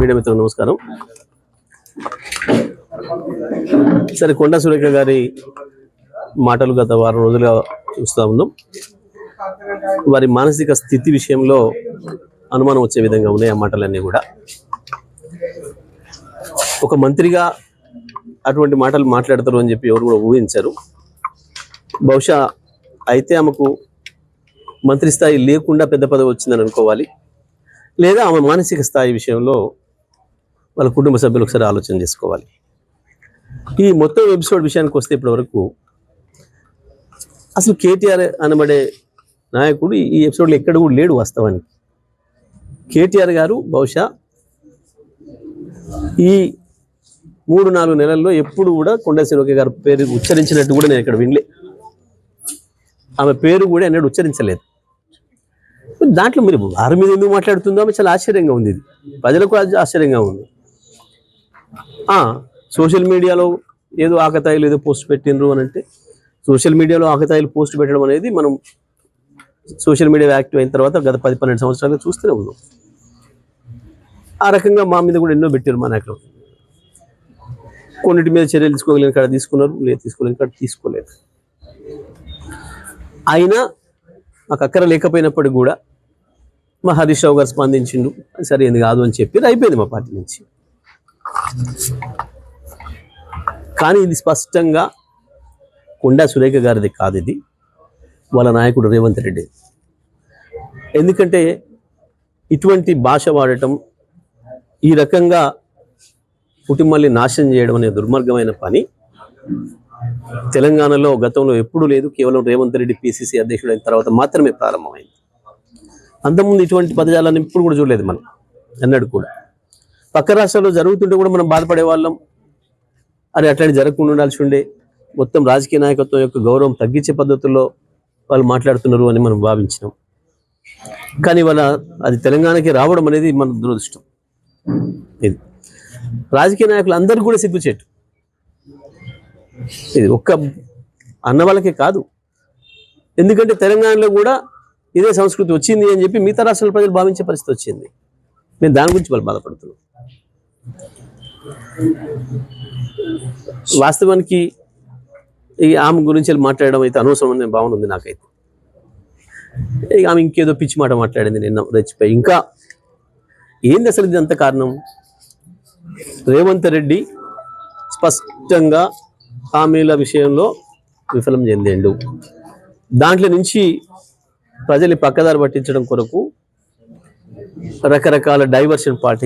Media మిత్రులు నమస్కారం. సరే కొండా సురేఖ గారి మాటలు గత వారం రోజులుగా చూస్తూ ఉన్నాం. వారి మానసిక స్థితి విషయంలో అనుమానం వచ్చే విధంగా ఉన్నాయి ఆ మాటలన్నీ కూడా. ఒక మంత్రిగా అటువంటి మాటలు మాట్లాడతారు అని చెప్పి ఎవరు కూడా ఊహించారు. బహుశా అయితే ఆమెకు మంత్రి స్థాయి లేకుండా పెద్ద పదవి వచ్చిందని అనుకోవాలి. లేదా ఆమె మానసిక స్థాయి విషయంలో వాళ్ళ కుటుంబ సభ్యులు ఒకసారి ఆలోచన చేసుకోవాలి. ఈ మొత్తం ఎపిసోడ్ విషయానికి వస్తే ఇప్పటి వరకు అసలు కేటీఆర్ అనబడే నాయకుడు ఈ ఎపిసోడ్లో ఎక్కడ కూడా లేడు వాస్తవానికి. కేటీఆర్ గారు బహుశా ఈ మూడు నాలుగు నెలల్లో ఎప్పుడు కూడా కొండ గారి పేరు ఉచ్చరించినట్టు కూడా నేను ఇక్కడ వినలే. ఆమె పేరు కూడా ఎన్నడూ ఉచ్చరించలేదు. దాంట్లో మీరు వారి మీద ఎందుకు మాట్లాడుతుందో చాలా ఆశ్చర్యంగా ఉంది ఇది. ప్రజలకు ఆశ్చర్యంగా ఉంది. ఆ, సోషల్ మీడియాలో ఏదో ఆకతాయిలు ఏదో పోస్ట్ పెట్టిండ్రు అని అంటే సోషల్ మీడియాలో ఆకతాయిలు పోస్ట్ పెట్టడం అనేది మనం సోషల్ మీడియా యాక్టివ్ అయిన తర్వాత గత పది పన్నెండు సంవత్సరాలుగా చూస్తూనే ఉన్నాం. ఆ రకంగా మా మీద కూడా ఎన్నో పెట్టారు మా నాయకులు. కొన్నిటి మీద చర్యలు తీసుకోగలిగిన కాడ తీసుకున్నారు లేదు తీసుకోలేని కాడ తీసుకోలేదు. అయినా మాకు అక్కర లేకపోయినప్పటికి కూడా మా హరీష్ రావు గారు స్పందించిండు. సరే ఎందుకు కాదు అని చెప్పి అయిపోయింది మా పార్టీ నుంచి. కానీ ఇది స్పష్టంగా కొండా సురేఖ గారిది కాదు ఇది. వాళ్ళ నాయకుడు రేవంత్ రెడ్డి. ఎందుకంటే ఇటువంటి భాష వాడటం ఈ రకంగా కుటుంబాన్ని నాశనం చేయడం అనే దుర్మార్గమైన పని తెలంగాణలో గతంలో ఎప్పుడూ లేదు. కేవలం రేవంత్ రెడ్డి పిసిసి అధ్యక్షుడు అయిన తర్వాత మాత్రమే ప్రారంభమైంది. అంతకుముందు ఇటువంటి పదజాలాన్ని ఇప్పుడు కూడా చూడలేదు మనం. అన్నాడు కూడా. పక్క రాష్ట్రాల్లో జరుగుతుంటే కూడా మనం బాధపడే వాళ్ళం అరే అట్లాంటి జరగకుండా ఉండాల్సి ఉండే మొత్తం రాజకీయ నాయకత్వం యొక్క గౌరవం తగ్గించే పద్ధతుల్లో వాళ్ళు మాట్లాడుతున్నారు అని మనం భావించినాం. కానీ వాళ్ళ అది తెలంగాణకి రావడం అనేది మన దురదృష్టం. ఇది. రాజకీయ నాయకులు అందరూ కూడా సిగ్గుచేటు. ఇది ఒక్క అన్న వాళ్ళకే కాదు. ఎందుకంటే తెలంగాణలో కూడా ఇదే సంస్కృతి వచ్చింది అని చెప్పి మిగతా రాష్ట్రాల ప్రజలు భావించే పరిస్థితి వచ్చింది. మేము దాని గురించి వాళ్ళు బాధపడుతున్నాం వాస్తవానికి ఈ ఆమె గురించి మాట్లాడడం అయితే అనవసరం భావన ఉంది నాకైతే. ఆమె ఇంకేదో పిచ్చి మాట మాట్లాడింది నిన్న రెచ్చిపోయి. ఇంకా ఏంది అసలు ఇది అంత కారణం? రేవంత్ రెడ్డి స్పష్టంగా హామీల విషయంలో విఫలం చెందిండు. దాంట్లో నుంచి ప్రజల్ని పక్కదారి పట్టించడం కొరకు రకరకాల డైవర్షన్ పార్టీ